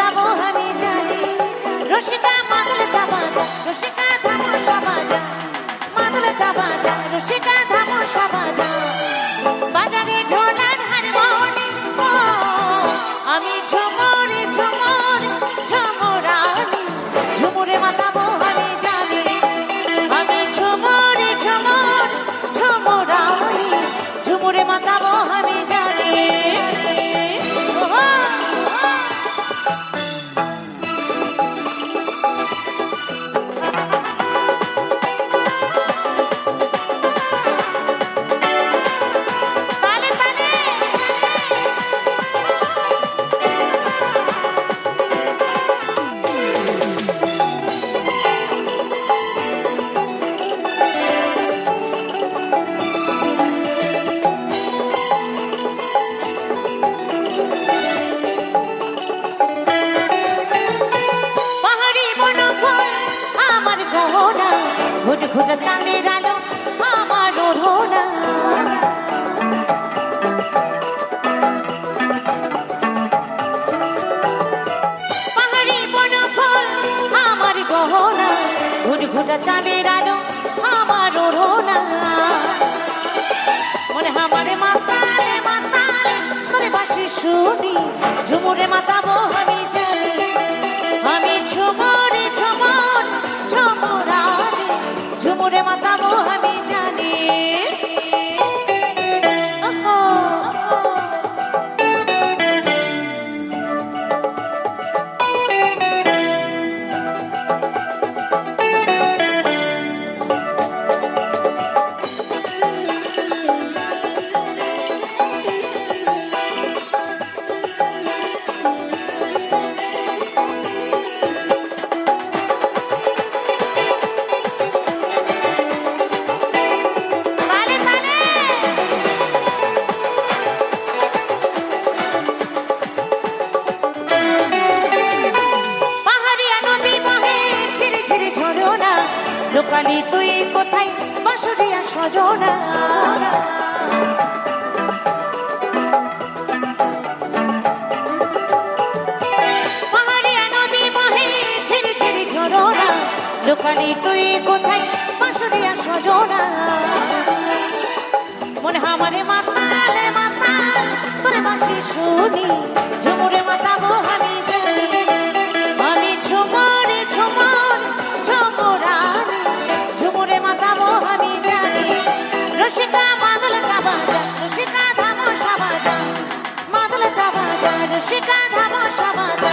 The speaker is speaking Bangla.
দাবো আমি জানি। রসিকা মাদল দাবা যা, রসিকা ধামো সাবা যা। মাদল দাবা রসিকা ধামো সাবা যা। ঘুট চাঁদের আলো আমার ওড়না। পাহাড়ি বনফল আমার গহনা। ঘুট ঘুট চাঁদের আলো আমার ওড়না। মনে আমারে মাতালে মাতালে, তোরে বাসি শুনি। ঝুমুরে মাতাবো আমি জানি দোকানে তুই কোথায়? বাসরিয়া সজনা। দোকানে তুই কোথায়? বাসরিয়া সজনা। মনে আমারে মাতাল মাতাল, তোরে বাসি শুনি। পারসে কাঁধা বসাবা